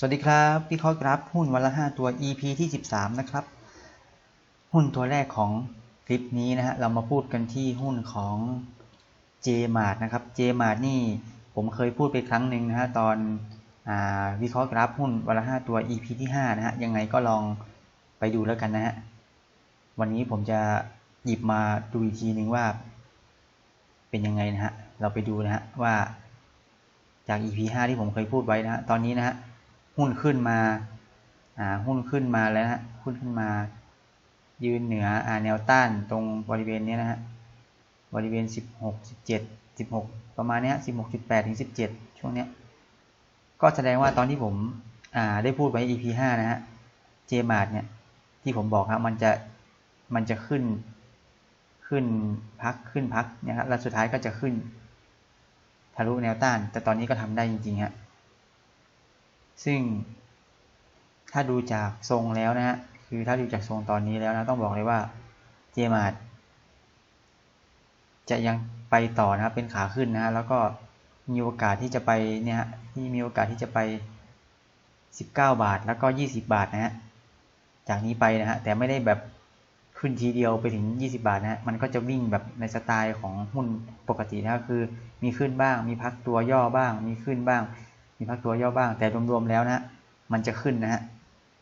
สวัสดีครับพี่เขากราฟหุ้นวันละ 5 ตัว EP ที่ 13 นะครับ หุ้นตัวแรกของคลิปนี้นะฮะเรามาพูดกันที่หุ้นของ JMart นะครับ JMart นี่ผมเคยพูดไปครั้งหนึ่งนะฮะตอนอวิเคราะห์กราฟหุ้นวันละ 5 ตัว EP ที่5นะฮะยังไงก็ลองไปดูแล้วกันนะฮะวันนี้ผมจะหยิบมาดูอีกทีหนึ่งว่า เป็นยังไงนะฮะเราไปดูนะฮะว่าจาก EP 5 ที่ผมเคยพูดไว้นะฮะตอนนี้นะฮะ หุ้นขึ้นมาอ่าหุ้นขึ้นมาแล้วฮะหุ้นขึ้นมา ยืนเหนืออ่าแนวต้านตรงบริเวณนี้นะฮะบริเวณ 16 17 16 ประมาณนี้16 18ถึง17ช่วงเนี้ยก็แสดงว่าตอนที่ผมอ่าได้พูดไว้ EP 5นะฮะเจมาร์เนี่ยที่ผมบอกครับมันจะมันจะขึ้นขึ้นพักขึ้นพักนะครับแล้วสุดท้ายก็จะขึ้นทะลุแนวต้าน แต่ตอนนี้ก็ทำได้จริงๆฮะ ซึ่งถ้าดูจากทรงแล้วนะฮะ คือถ้าดูจากทรงตอนนี้แล้วนะ ต้องบอกเลยว่าเจมาร์จะยังไปต่อนะครับเป็นขาขึ้นนะฮะแล้วก็มีโอกาสที่จะไปเนี่ยฮะที่มีโอกาสที่จะไป 19 บาทแล้วก็ 20 บาทนะฮะ จากนี้ไปนะฮะ แต่ไม่ได้แบบขึ้นทีเดียวไปถึง 20 บาทนะฮะ มันก็จะวิ่งแบบในสไตล์ของหุ้นปกตินะ คือมีขึ้นบ้าง มีพักตัวย่อบ้าง มีขึ้นบ้าง มีพักตัวย่อบ้าง แต่รวมๆแล้วนะมันจะขึ้นนะฮะ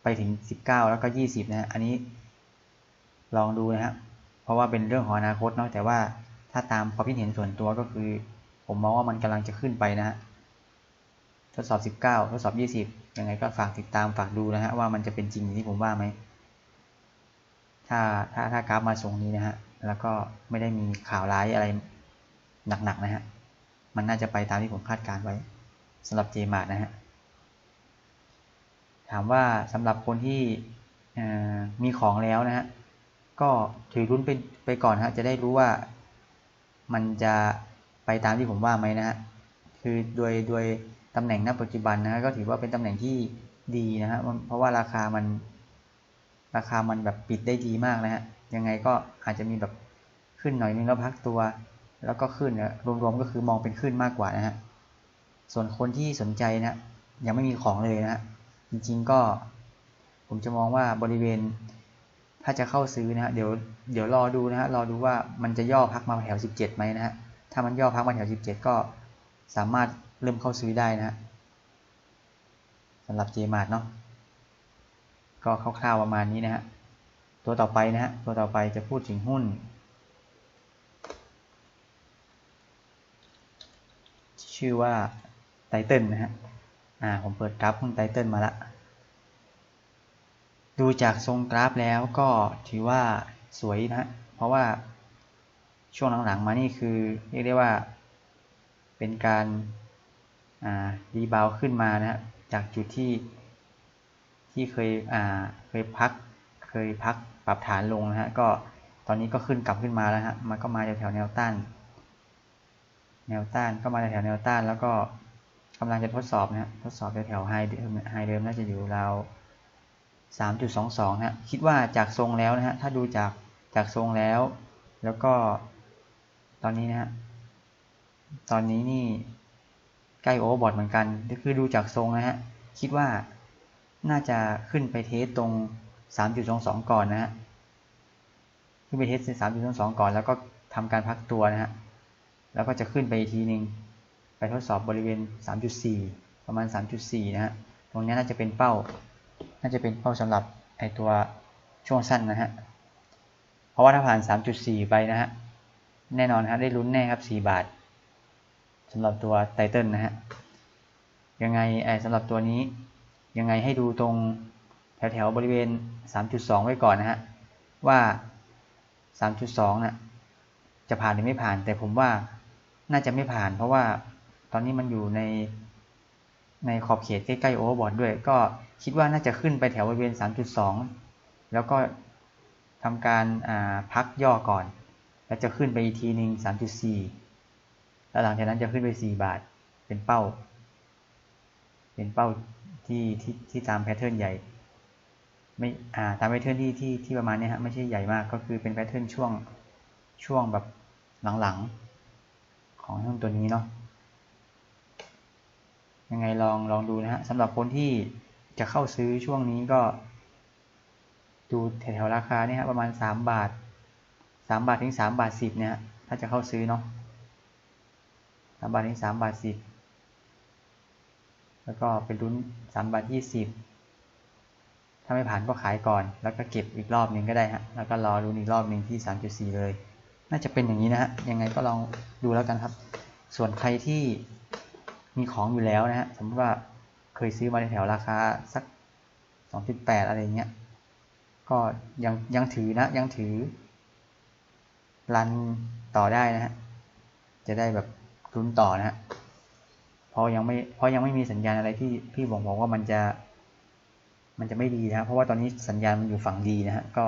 ไปถึง 19 แล้วก็ 20 นะฮะอันนี้ลองดูนะฮะเพราะว่าเป็นเรื่องของอนาคตเนาะแต่ว่าถ้าตามความคิดเห็นส่วนตัวก็คือ ผมมองว่ามันกำลังจะขึ้นไปนะฮะทดสอบ 19 ทดสอบ 20 ยังไงก็ฝากติดตามฝากดูนะฮะว่ามันจะเป็นจริงอย่างที่ผมว่าไหมถ้าถ้าถ้ากราฟมาส่งนี้นะฮะแล้วก็ไม่ได้มีข่าวร้ายอะไรหนักๆนะฮะมันน่าจะไปตามที่ผมคาดการไว้ สำหรับเจมาร์นะฮะถามว่าสำหรับคนที่มีของแล้วนะฮะก็ถือรุ่นไปไปก่อนฮะจะได้รู้ว่ามันจะไปตามที่ผมว่าไหมนะฮะคือโดยโดยตำแหน่งณปัจจุบันนะะก็ถือว่าเป็นตำแหน่งที่ดีนะฮะเพราะว่าราคามันราคามันแบบปิดได้ดีมากนะฮะยังไงก็อาจจะมีแบบขึ้นหน่อยนึงแล้วพักตัว แล้วก็ขึ้นนะรวมๆก็คือมองเป็นขึ้นมากกว่านะฮะ ส่วนคนที่สนใจนะยังไม่มีของเลยนะจริงๆก็ผมจะมองว่าบริเวณ ถ้าจะเข้าซื้อนะฮะเดี๋ยวเดี๋ยวรอดูนะฮะรอดูว่ามันจะย่อพักมาแถว 17ไหมนะฮะถ้ามันย่อพักมาแถว 17 ก็สามารถเริ่มเข้าซื้อได้นะสำหรับ JMart เนาะก็คร่าวๆประมาณนี้นะฮะตัวต่อไปนะฮะตัวต่อไปจะพูดถึงหุ้นชื่อว่า เติลนะฮะ อ่า ผมเปิดกราฟหุ้นไตเติลมาละ ดูจากทรงกราฟแล้วก็ถือว่าสวยนะฮะเพราะว่าช่วงหลังๆมานี่คือเรียกได้ว่าเป็นการารีบาวขึ้นมานะฮะจากจุดที่ที่เคยอ่าเคยพักเคยพักปรับฐานลงนะฮะก็ตอนนี้ก็ขึ้นกลับขึ้นมาแล้วฮะมันก็มาแถวแนวต้าน แนวต้านก็มาแถวแนวต้านแล้วก็ กำลังจะทดสอบนะฮะทดสอบแถวไฮเดิมไฮเดิมน่าจะอยู่ราว3.22นะคิดว่าจากทรงแล้วนะฮะถ้าดูจากจากทรงแล้ว แล้วก็ตอนนี้นะฮะตอนนี้นี่ใกล้โอเวอร์บอทเหมือนกันคือดูจากทรงนะฮะคิดว่าน่าจะขึ้นไปเทสตรง 3.22 ก่อนนะฮะขึ้นไปเทส3.22 ก่อน แล้วก็ทำการพักตัวนะฮะแล้วก็จะขึ้นไปอีกทีหนึ่ง ไปทดสอบบริเวณ 3.4 ประมาณ 3.4 นะฮะ ตรงนี้น่าจะเป็นเป้า น่าจะเป็นเป้าสำหรับไอตัวช่วงสั้นนะฮะ เพราะว่าถ้าผ่าน 3.4 ไปนะฮะ แน่นอนฮะได้ลุ้นแน่ครับ 4 บาทสำหรับตัวไตเติลนะฮะ ยังไงไอสำหรับตัวนี้ ยังไงให้ดูตรงแถวๆบริเวณ 3.2 ไว้ก่อนนะฮะ ว่า 3.2นะ่ะจะผ่านหรือไม่ผ่าน แต่ผมว่าน่าจะไม่ผ่านเพราะว่า อนนี้มันอยู่ในในขอบเขตใกล้ๆโอเวอร์บอทด้วย ก็คิดว่าน่าจะขึ้นไปแถวบริเวณ 3.2 แล้วก็ทำการพักย่อก่อน แล้วจะขึ้นไปอีกทีหนึ่ง3.4 แล้วหลังจากนั้นจะขึ้นไป 4 บาท เป็นเป้า เป็นเป้าที่ที่ที่ตามแพทเทิร์นใหญ่ ไม่อ่าตามแพทเทิร์นที่ที่ที่ประมาณนี้ฮะ ไม่ใช่ใหญ่มาก ก็คือเป็นแพทเทิร์นช่วงช่วงแบบหลังๆ ของหุ้นตัวนี้เนาะ ยังไงลองลองดูนะฮะสำหรับคนที่จะเข้าซื้อช่วงนี้ก็ ดูแถวๆราคาเนี่ยฮะประมาณสามบาทสามบาทถึงสามบาทสิบเนี่ยถ้าจะเข้าซื้อเนาะสามบาทถึงสามบาทสิบแล้วก็เป็นลุ้นสามบาทยี่สิบถ้าไม่ผ่านก็ขายก่อน แล้วก็เก็บอีกรอบหนึ่งก็ได้ฮะแล้วก็รอลุนอีกรอบหนึ่งที่สามจุดสี่เลย น่าจะเป็นอย่างนี้นะฮะยังไงก็ลองดูแล้วกันครับ ส่วนใครที่ มีของอยู่แล้วนะฮะสมมติว่าเคยซื้อมาในแถวราคาสักสองจุดแปดอะไรเงี้ย ก็ยังยังถือนะ ยังถือ รันต่อได้นะฮะ จะได้แบบรุนต่อนะฮะเพราะยังไม่เพราะยังไม่มีสัญญาณอะไรที่พี่บอกบอกว่ามันจะ มันจะไม่ดีนะเพราะว่าตอนนี้สัญญาณมันอยู่ฝั่งดีนะฮะ ก็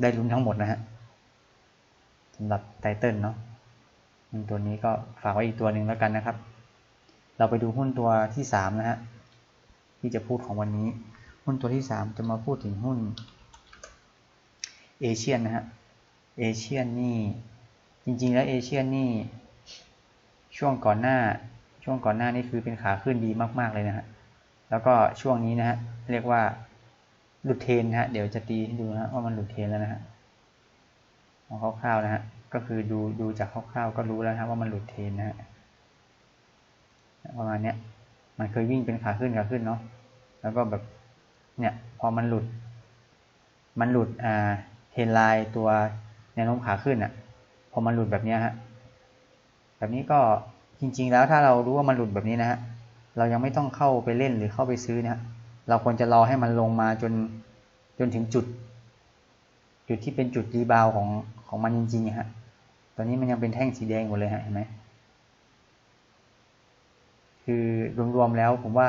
ได้รุนทั้งหมดนะฮะสำหรับไตเติลเนาะตัวนี้ก็ฝากไว้อีกตัวหนึ่งแล้วกันนะครับ เราไปดูหุ้นตัวที่สามนะฮะที่จะพูดของวันนี้ หุ้นตัวที่สามจะมาพูดถึงหุ้นเอเชียนนะฮะเอเชียนนี่จริง ๆ แล้วเอเชียนนี่ช่วงก่อนหน้าช่วงก่อนหน้านี่คือเป็นขาขึ้นดีมาก ๆ เลยนะฮะแล้วก็ช่วงนี้นะฮะเรียกว่าหลุดเทนนะฮะเดี๋ยวจะตีให้ดูนะว่ามันหลุดเทนแล้วนะฮะมองคร่าวๆนะฮะก็คือดูดูจากคร่าวๆก็รู้แล้วนะว่ามันหลุดเทนนะฮะ ประมาณเนี้ยมันเคยวิ่งเป็นขาขึ้นขาขึ้นเนาะแล้วก็แบบเนี่ย พอมันหลุด มันหลุดอ่าเทนไลน์ตัวแนวโน้มขาขึ้นอะ พอมันหลุดแบบนี้ฮะแบบนี้ก็จริง ๆ แล้วถ้าเรารู้ว่ามันหลุดแบบนี้นะฮะเรายังไม่ต้องเข้าไปเล่นหรือเข้าไปซื้อนะฮะเราควรจะรอให้มันลงมาจนจนถึงจุด จุดที่เป็นจุดรีบาวของของมันจริงๆฮะตอนนี้มันยังเป็นแท่งสีแดงหมดเลยฮะเห็นไหม คือรวมๆแล้วผมว่า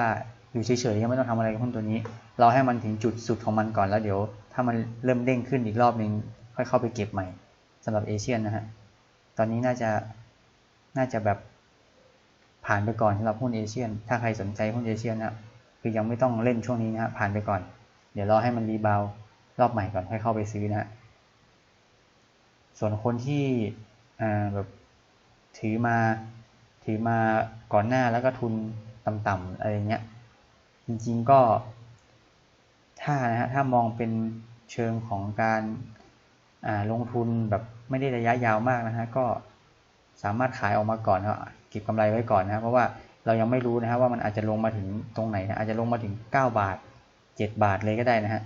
อยู่เฉยๆยังไม่ต้องทำอะไรกับหุ้นตัวนี้ เราให้มันถึงจุดสุดของมันก่อนแล้วเดี๋ยว ถ้ามันเริ่มเด้งขึ้นอีกรอบหนึ่งค่อยเข้าไปเก็บใหม่สำหรับเอเชียนนะฮะตอนนี้น่าจะน่าจะแบบผ่านไปก่อนสำหรับหุ้นเอเชียน ถ้าใครสนใจหุ้นเอเชียนนะคือยังไม่ต้องเล่นช่วงนี้นะฮะผ่านไปก่อน เดี๋ยวรอให้มันรีบาวรอบใหม่ก่อนค่อยเข้าไปซื้อนะฮะส่วนคนที่อ่าแบบถือมา ถือมาก่อนหน้าแล้วก็ทุนต่ำๆอะไรเงี้ย จริงๆก็ถ้านะฮะถ้ามองเป็นเชิงของการลงทุนแบบไม่ได้ระยะยาวมากนะฮะก็สามารถขายออกมาก่อนครับเก็บกำไรไว้ก่อนนะเพราะว่าเรายังไม่รู้นะฮะว่ามันอาจจะลงมาถึงตรงไหนนะอาจจะลงมาถึง 9 บาท 7 บาทเลยก็ได้นะฮะ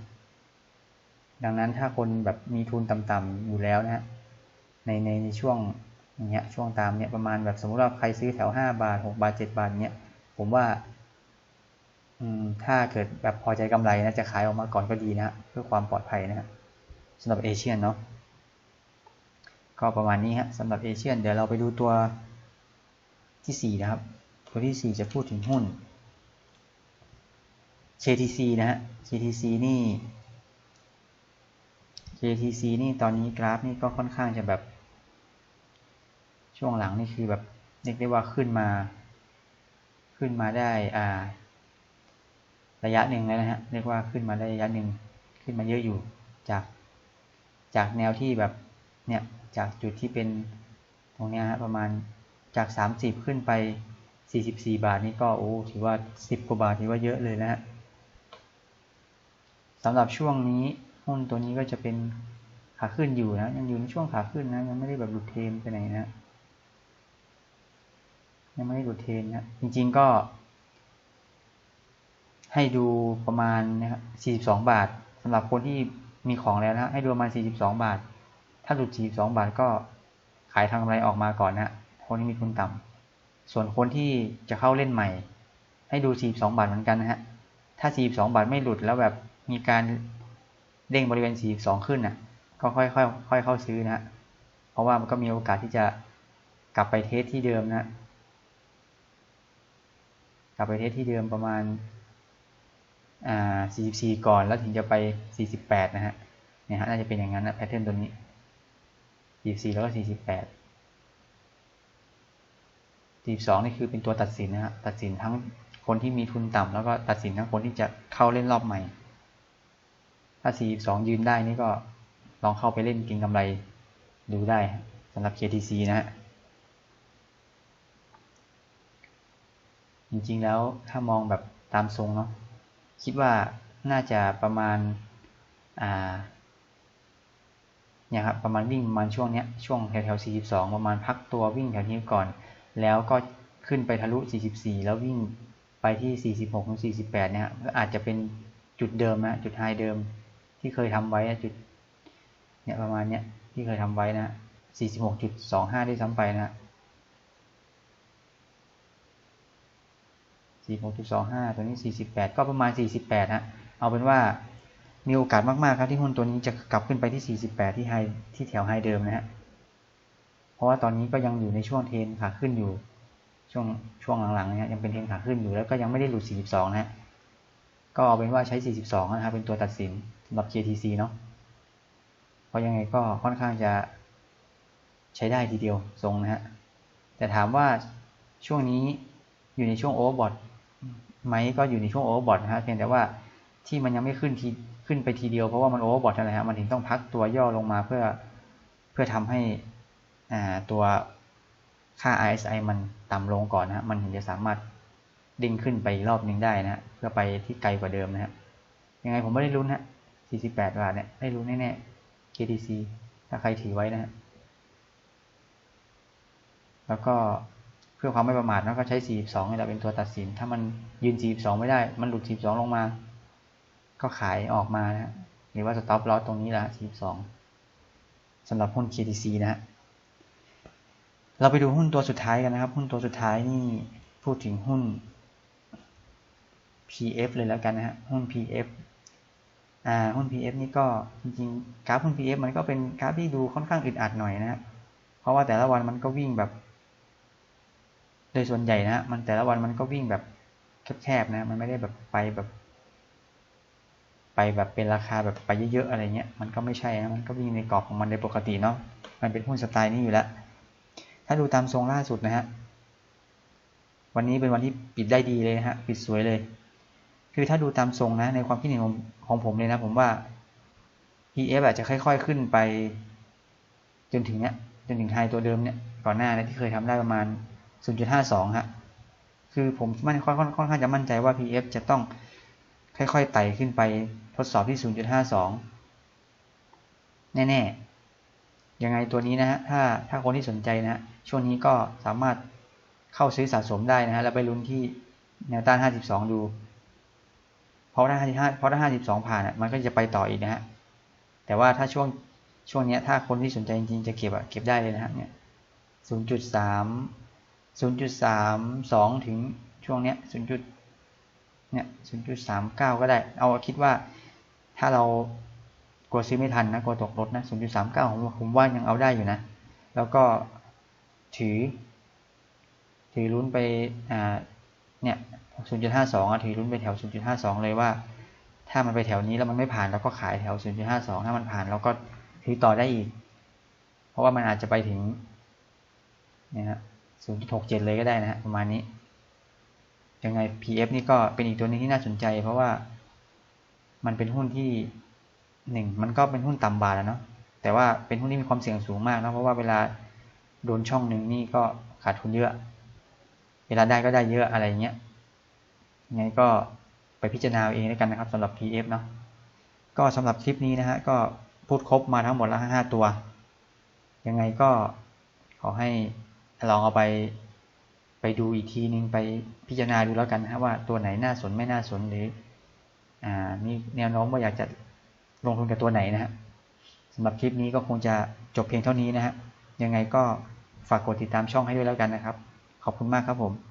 ดังนั้นถ้าคนแบบมีทุนต่ำๆอยู่แล้วนะฮะในในในช่วง เงี้ยช่วงตามเนี้ยประมาณแบบสมมติว่าใครซื้อแถว5บาท6บาท7บาทเนี้ยผมว่า อืมถ้าเกิดแบบพอใจกำไรนะจะขายออกมาก่อนก็ดีนะเพื่อความปลอดภัยนะฮะสำหรับเอเชียนเนาะก็ประมาณนี้ฮะสำหรับเอเชียนเดี๋ยวเราไปดูตัวที่ 4 นะครับ ตัวที่ 4 จะพูดถึงหุ้น KTC นะฮะ KTC นี่ KTC นี่ตอนนี้กราฟนี่ก็ค่อนข้างจะแบบ ช่วงหลังนี่คือแบบเรียกได้ว่าขึ้นมา ขึ้นมาได้อ่า ระยะหนึ่งแล้วนะฮะเรียกว่าขึ้นมาได้ระยะหนึ่งขึ้นมาเยอะอยู่จากจากแนวที่แบบเนี่ยจากจุดที่เป็นตรงเนี้ยฮะประมาณจาก 30 ขึ้นไป 44 บาทนี่ก็โอ้ถือว่า 10กว่าบาทถือว่าเยอะเลยนะฮะสำหรับช่วงนี้หุ้นตัวนี้ก็จะเป็นขาขึ้นอยู่นะยังอยู่ในช่วงขาขึ้นนะยังไม่ได้แบบหลุดเทนไปไหนนะ ยังไม่ได้หลุดเทนนะจริง ๆก็ ให้ดูประมาณนะครับ42 บาทสำหรับคนที่มีของแล้วนะให้ดูประมาณ 42 บาท ถ้าหลุด 42 บาทก็ขายทางกำไรออกมาก่อนนะคนที่มีทุนต่ำส่วนคนที่จะเข้าเล่นใหม่ ให้ดู 42 บาทเหมือนกันนะฮะถ้า 42 บาทไม่หลุดแล้วแบบมีการเด้งบริเวณ 42 ขึ้นนะ่ะก็ค่อยๆค่อยเข้าซื้อนะฮะเพราะว่ามันก็มีโอกาสที่จะกลับไปเทสที่เดิมนะ กลับไปเทสที่เดิมประมาณอ่า44 ก่อนแล้วถึงจะไป 48 นะฮะเนี่ยฮะน่าจะเป็นอย่างนั้นนะแพทเทิร์นตัวนี้ 44 แล้วก็ 48 42 นี่คือเป็นตัวตัดสินนะฮะตัดสินทั้งคนที่มีทุนต่ำแล้วก็ตัดสินทั้งคนที่จะเข้าเล่นรอบใหม่ ถ้า 42 ยืนได้นี่ก็ลองเข้าไปเล่นกินกำไรดูได้สำหรับ KTC นะฮะ จริงๆแล้วถ้ามองแบบตามทรงเนาะคิดว่าน่าจะประมาณอ่าเนี่ยครับประมาณวิ่งประมาณช่วงเนี้ยช่วงแถวแถว42 ประมาณพักตัววิ่งแถวนี้ก่อน แล้วก็ขึ้นไปทะลุ 44 แล้ววิ่งไปที่ 46ถึง48 เนี่ยก็อาจจะเป็นจุดเดิมนะจุดไฮเดิมที่เคยทำไว้จุดเนี่ยประมาณเนี้ยที่เคยทำไว้นะ46.25 ได้ซ้ำไปนะ 46.25ตัวนี้48ก็ประมาณ48ฮะ เอาเป็นว่ามีโอกาสมาก ๆ ครับที่หุ้นตัวนี้จะกลับขึ้นไปที่ 48 ที่ไฮที่แถวไฮเดิมนะฮะ เพราะว่าตอนนี้ก็ยังอยู่ในช่วงเทนขาขึ้นอยู่ ช่วงช่วงหลังๆนะฮะยังเป็นเทนขาขึ้นอยู่แล้วก็ยังไม่ได้หลุด 42 นะฮะ ก็เอาเป็นว่าใช้ 42 นะครับเป็นตัวตัดสินสำหรับ KTC เนาะเพราะยังไงก็ค่อนข้างจะใช้ได้ทีเดียวทรงนะฮะ แต่ถามว่าช่วงนี้อยู่ในช่วงโอเวอร์บอท ไหมก็อยู่ในช่วงโอเวอร์บอทนะฮะเพียงแต่ว่าที่มันยังไม่ขึ้นทีขึ้นไปทีเดียวเพราะว่ามันโอเวอร์บอทอะไรฮะมันถึงต้องพักตัวย่อลงมาเพื่อเพื่อทำให้อ่าตัวค่า RSI มันต่ำลงก่อนนะฮะมันถึงจะสามารถดิ่งขึ้นไปอีกรอบหนึ่งได้นะฮะเพื่อไปที่ไกลกว่าเดิมนะฮะยังไงผมไม่ได้ลุ้นฮะ 48 บาทเนี่ยได้ลุ้นแน่ๆ KTC ถ้าใครถือไว้นะฮะแล้วก็ เพื่อความไม่ประมาทเราก็ใช้ 42นี่แหละเป็นตัวตัดสิน ถ้ามันยืน 42 ไม่ได้ มันหลุด 42 ลงมา ก็ขายออกมานะฮะหรือว่าสต็อปลอสตรงนี้ละ42สำหรับหุ้น KTC นะฮะเราไปดูหุ้นตัวสุดท้ายกันนะครับ หุ้นตัวสุดท้ายนี่พูดถึงหุ้น PF เลยแล้วกันนะฮะหุ้น PF อ่าหุ้น PF นี่ก็จริงๆกราฟหุ้น PF มันก็เป็นกราฟที่ดูค่อนข้างอึดอัดหน่อยนะฮะเพราะว่าแต่ละวันมันก็วิ่งแบบ โดยส่วนใหญ่นะมันแต่ละวันมันก็วิ่งแบบแคบๆนะ มันไม่ได้แบบไปแบบ ไปแบบเป็นราคาแบบไปเยอะๆอะไรเงี้ย มันก็ไม่ใช่นะ มันก็วิ่งในกรอบของมันโดยปกติเนาะ มันเป็นหุ้นสไตล์นี้อยู่แล้ว ถ้าดูตามทรงล่าสุดนะฮะ วันนี้เป็นวันที่ปิดได้ดีเลยนะฮะ ปิดสวยเลย คือถ้าดูตามทรงนะ ในความคิดเห็นของผมเลยนะ ผมว่า PF อาจจะค่อย ๆขึ้นไป จนถึงเนี้ย จนถึงไฮตัวเดิมเนี่ย ก่อนหน้านะที่เคยทำได้ประมาณ 0.52 ฮะ คือผมมันค่อนค่อนค่อนข้างจะมั่นใจว่า PF จะต้องค่อยๆไต่ขึ้นไปทดสอบที่ 0.52 แน่ๆ ยังไงตัวนี้นะฮะ ถ้าถ้าคนที่สนใจนะ ช่วงนี้ก็สามารถเข้าซื้อสะสมได้นะฮะ แล้วไปลุ้นที่แนวต้าน 52 ดู เพราะถ้า55เพราะถ้า 52 ผ่านอะ มันก็จะไปต่ออีกนะฮะ แต่ว่าถ้าช่วงช่วงนี้ถ้าคนที่สนใจจริงๆ จะเก็บอะ เก็บได้เลยนะฮะเนี่ย0.3 0.32 ถึงช่วงเนี้ย 0. เนี่ย0.39 ก็ได้ เอาคิดว่าถ้าเรากลัวซื้อไม่ทันนะกลัวตกรถนะ 0.39ผมผมว่ายังเอาได้อยู่นะ แล้วก็ถือ ถือลุ้นไปอ่าเนี่ย 0.52อถือลุ้นไปแถว 0.52 เลยว่า ถ้ามันไปแถวนี้แล้วมันไม่ผ่านเราก็ขายแถว 0.52 ถ้ามันผ่านเราก็ถือต่อได้อีก เพราะว่ามันอาจจะไปถึงเนี่ยฮะ 0.67 เลยก็ได้นะฮะประมาณนี้ ยังไง PF นี่ก็เป็นอีกตัวนึงที่น่าสนใจ เพราะว่ามันเป็นหุ้นที่หนึ่งมันก็เป็นหุ้นต่ำบาทแล้วเนาะแต่ว่าเป็นหุ้นที่มีความเสี่ยงสูงมากเนาะเพราะว่าเวลาโดนช่องหนึ่งนี่ก็ขาดทุนเยอะ เวลาได้ก็ได้เยอะอะไรเงี้ยยังไงก็ไปพิจารณาเองแล้วกันนะครับสำหรับ PF เนาะก็สำหรับคลิปนี้นะฮะก็พูดครบมาทั้งหมดแล้วห้าตัว ยังไงก็ขอให้ ลองเอาไปไปดูอีกทีนึงไปพิจารณาดูแล้วกันนะว่าตัวไหนน่าสนไม่น่าสนหรืออ่ามีแนวโน้มว่าอยากจะลงทุนกับตัวไหนนะฮะสำหรับคลิปนี้ก็คงจะจบเพียงเท่านี้นะฮะยังไงก็ฝากกดติดตามช่องให้ด้วยแล้วกันนะครับ ขอบคุณมากครับผม